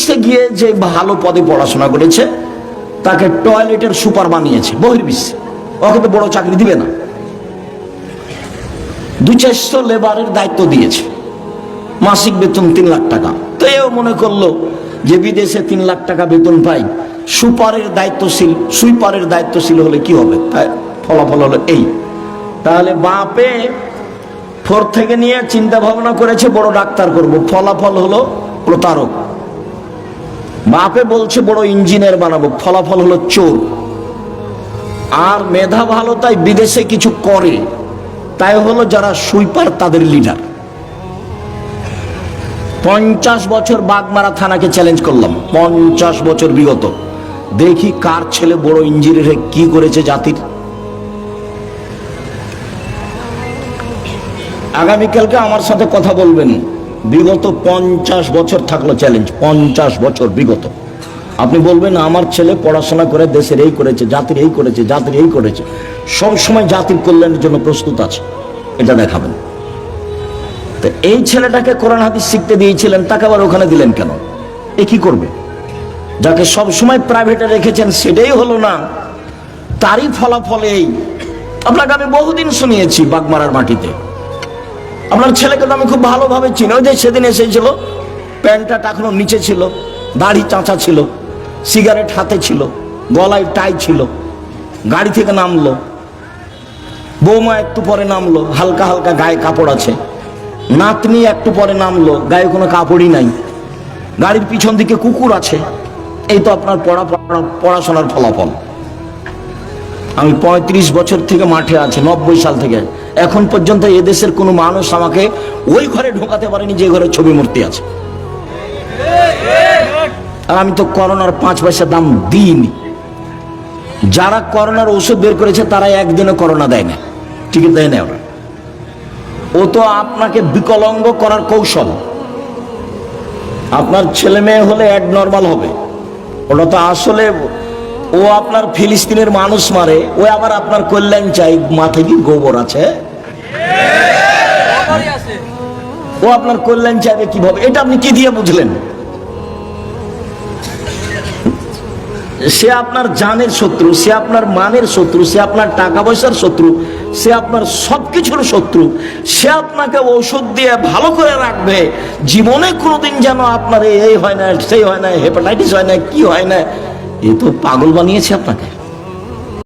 বহির্বিশ্বে গিয়ে যে ভালো পদে পড়াশোনা করেছে, তাকে টয়লেটের সুপার বানিয়েছে, বহির্বিশ্বে। ওকে তো বড় চাকরি দিবে না। দু চারশো লেবারের দায়িত্ব দিয়েছে। মাসিক বেতন তিন লাখ টাকা। তো এও মনে করল যে বিদেশে তিন লাখ টাকা বেতন পাই, সুপারের দায়িত্বশীল সুইপারের দায়িত্বশীল হলে কি হবে? তাই ফলাফল হলো এই। তাহলে বাপে ফোর থেকে নিয়ে চিন্তা ভাবনা করেছে, বড় ডাক্তার করব। ফলাফল হলো প্রতারক। বাপে বলছে, বড় ইঞ্জিনিয়ার বানাবো, ফলাফল হলো চোর। আর মেধা ভালো তাই বিদেশে কিছু করে। তাই হলো যারা সুইপার, তাদের লিডার পঞ্চাশ বছর বাগমারা থানাকে চ্যালেঞ্জ করলাম। পঞ্চাশ বছর বিগত। দেখি কার ছেলে বড় ইঞ্জিনিয়ার কি করেছে জাতির। আগামীকালকে আমার সাথে কথা বলবেন। বিগত পঞ্চাশ বছর থাকল চ্যালেঞ্জ পঞ্চাশ বছর বিগত। আপনি বলবেন, আমার ছেলে পড়াশোনা করে দেশের এই করেছে, জাতির এই করেছে, জাতির এই করেছে। সব সময় জাতির কল্যাণের জন্য প্রস্তুত আছে। এটা দেখাবেন। তো এই ছেলেটাকে কোরআন হাদিস শিখতে দিয়েছিলেন, তাকে আবার ওখানে দিলেন কেন? এ কি করবে? যাকে সব সময় প্রাইভেটে রেখেছেন, সেটাই হলো না। তারই ফলাফল এই আপনাকে আমি বহুদিন শুনিয়েছি বাগমারার মাটিতে। আপনার ছেলেকে তো আমি খুব ভালোভাবে চিনি। ওই যে সেদিন এসেছিল, প্যান্টটা টাকানোর নিচে ছিল, দাড়ি চাঁচা ছিল, সিগারেট হাতে ছিল, গলায় টাই ছিল, গাড়ি থেকে নামলো, বৌমা একটু পরে নামলো, হালকা হালকা গায়ে কাপড় আছে, নাতনি একটু পরে নামলো, গায়ে কোনো কাপড়ই নাই, গাড়ির পিছন দিকে কুকুর আছে, এই তো আপনার পড়া পড়া- পড়াশোনার ফলাফল। আমি পঁয়ত্রিশ বছর থেকে মাঠে আছি, নব্বই সাল থেকে। এখন পর্যন্ত এদেশের কোনো মানুষ আমাকে ওই ঘরে ঢোকাতে পারেনি যে ঘরে ছবি মূর্তি আছে। আর আমি তো করোনার পাঁচ পয়সা দাম দিইনি। যারা করোনার ওষুধ বের করেছে, তারা একদিনও করোনা দেয় না টিকিট দেয় না ওরা। ও তো আপনাকে বিকলঙ্গ করার কৌশল। আপনার ছেলে মেয়ে হলে অ্যাড নর্মাল হবে। ওটা তো আসলে ও আপনার ফিলিস্তিনের মানুষ মারে, ও আবার আপনার কল্যাণ চাই মাথায় কি গোবর আছে? ও আপনার কল্যাণ চাইবে কীভাবে? এটা আপনি কি দিয়ে বুঝলেন? সে আপনার জানের শত্রু, সে আপনার মানের শত্রু, সে আপনার টাকা পয়সার শত্রু, সে আপনার সবকিছুর শত্রু, সে আপনাকে ঔষধ দিয়ে ভালো করে রাখবে। জীবনে কোনোদিন যেন আপনার এই- এই হয় না, সেই হয় না, হেপাটাইটিস হয় না, কি হয় না এ তো পাগল বানিয়েছে আপনাকে।